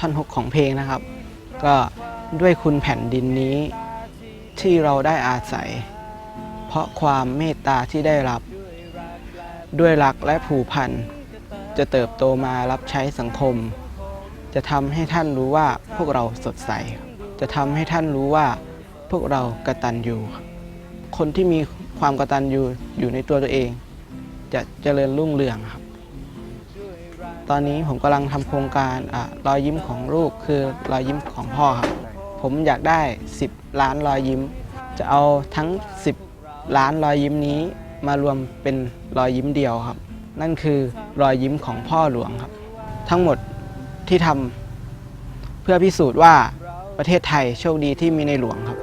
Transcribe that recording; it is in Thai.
ท่อนฮุกของเพลงนะครับ ก็ด้วยคุณแผ่นดินนี้ ที่เราได้อาศัย เพราะความเมตตาที่ได้รับ ด้วยรักและผูกพันจะเติบโตมารับใช้สังคม จะทำให้ท่านรู้ว่าพวกเราสดใส จะทำให้ท่านรู้ว่าพวกเรากระตัญญูครับคนที่มีความกระตัญญูอยู่ในตัวตัวเองจะเจริญรุ่งเรืองครับ ตอนนี้ผมกำลังทำโครงการอรอยยิ้มของลูกคือรอยยิ้มของพ่อครับ ผมอยากได้ 10 ล้านรอยยิ้ม จะเอาทั้ง 10 ล้านรอยยิ้มนี้มารวมเป็นรอยยิ้มเดียวครับ นั่นคือรอยยิ้มของพ่อหลวงครับ ทั้งหมดที่ทำเพื่อพิสูจน์ว่าประเทศไทยโชคดีที่มีในหลวงครับ